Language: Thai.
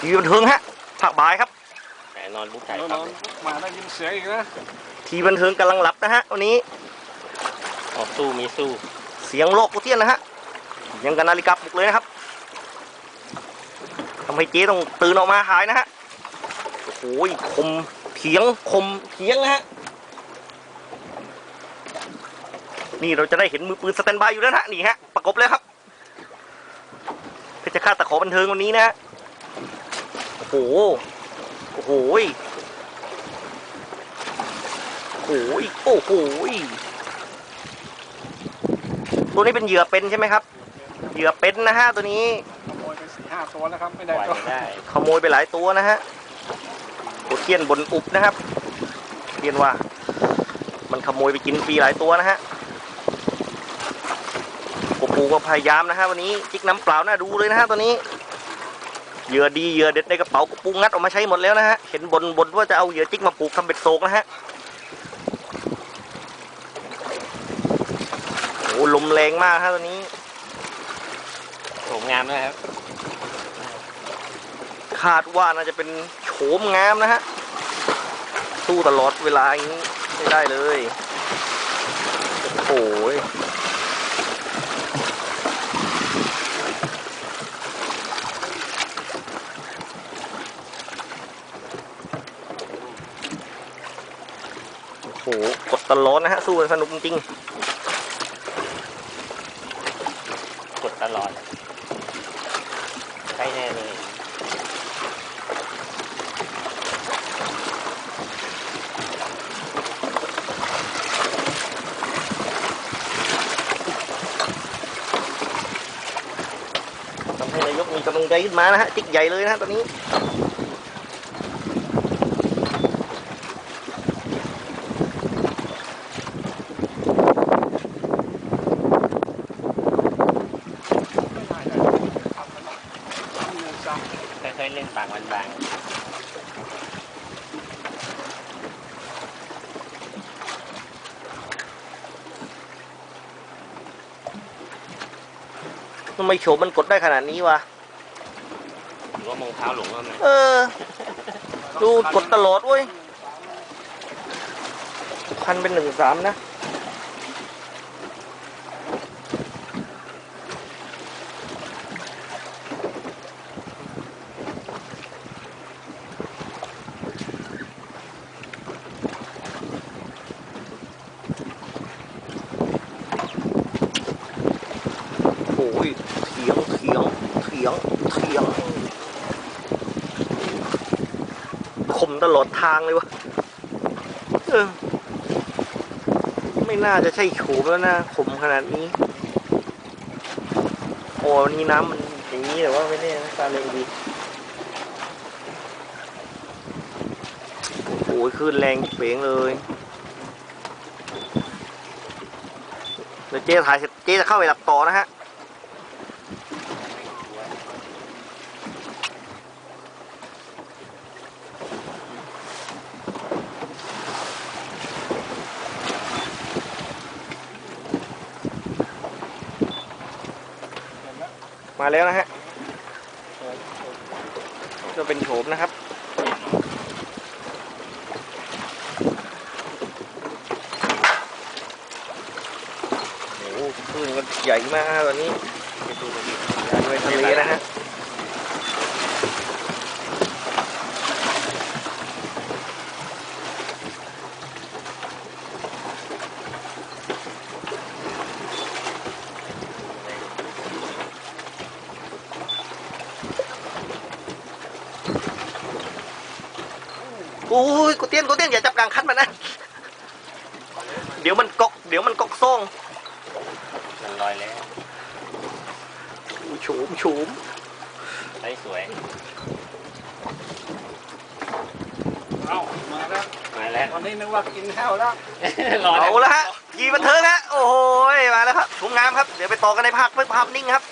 ทีบันเทิงฮะภาคบ่ายครับแต่นอนบุ๊กไก่นครัอบนๆมาได้ยินเสียงอีกนะทีบันเทิงกำลังหลับนะฮะวันนี้ออกสู้มีสู้ เสียงโลกกุเทียนนะฮะยังกับนาฬิกาปลุกเลยนะครับทำให้เจ๊ต้องตื่นออกมาหายนะฮะโอ้โหคมเถียงคมเถียงนะฮะนี่เราจะได้เห็นมือปืนสแตนบายอยู่แล้วนะฮะนี่ฮะประกบเลยครับเพชรฆาตตะขอบันเทิงวันนี้นะฮะ โอ้โห โอ้โหโอ้โหโอ้โหตัวนี้เป็นเหยื่อเป็นใช่ไหมครับ เหยื่อเป็นนะฮะตัวนี้ ขโมยไปสี่ห้าตัวแล้วครับ ไม่ปได้ล่อยตัวไม่ได้ขโมยไปหลายตัวนะฮะโคเทียนบนอุบนะครับเรียนว่า มันขโมยไปกินฟรีหลายตัวนะฮะกบปูก็พยายามนะฮะวันนี้จิกน้ำเปล่าน่าดูเลยนะฮะตัวนี้ เหยื่อดีเหยื่อเด็ดในกระเป๋ากบปูงัดออกมาใช้หมดแล้วนะฮะ เห็นบนบนว่าจะเอาเหยื่อจิกมาปลูกทำเบ็ดโศกนะฮะโอ้ลมแรงมากฮะตัวนี้โฉมงามด้วยครับ คาดว่าน่าจะเป็นโฉมงามนะฮะสู้ตลอดเวลาอย่างนี้ไม่ได้เลย โอ้ย หกดตลอดนะฮะสู้กันสนุกจริงกดตลอดใช่แน่เลยทำให้นายกมีกำลังใจขึ้นมานะฮะ จิกใหญ่เลยนะฮะตอนนี้ ไม่ได้เลยทำมันต้องเงินซ้ ค่อ ยๆเล่นปากมันบางทำไมโฉมมันกดได้ขนาดนี้วะ หรือว่ามองเท้าหลงว่ามันเออำดูกดตลอดเว้ย พันเป็นหนึ่งสามนะ เถียงเถียงเถียงเถียงคมตลอดทางเลยวะเออไม่น่าจะใช่โฉมแล้วนะคมขนาดนี้โอ้วันนี้น้ำมันอย่างนี้แต่ว่าไม่แน่นะตาเลงดีโอ้โหคลื่นแรงเป๋งเลยเดี๋ยวเจ๊ถ่ายเสร็จเจ๊จะเข้าไปหลับต่อนะฮะ มาแล้วนะฮะก็เป็นโฉมนะครับ โอ้โหคลื่นก็ใหญ่มากฮะตอนนี้ไปดูดูดิใหญ่ด้วยทะเลนะฮะ อ้ยกูเตี้ยนกูเตี้ยนอย่าจับกลางคันมันนะ เดี๋ยวมันกกเดี๋ยวมันกกซ่องมันลอยแล้วอู้โฉมโฉมใช้สวย เอ้ามาแล้วมาแล้ววันนี้นึกว่ากินแห้วแล้วรอเอาละฮะยีบันเทิงฮะ โอ้โห มาแล้วครับชมงามครับ เดี๋ยวไปต่อกันในภาคภาพนิ่งครับ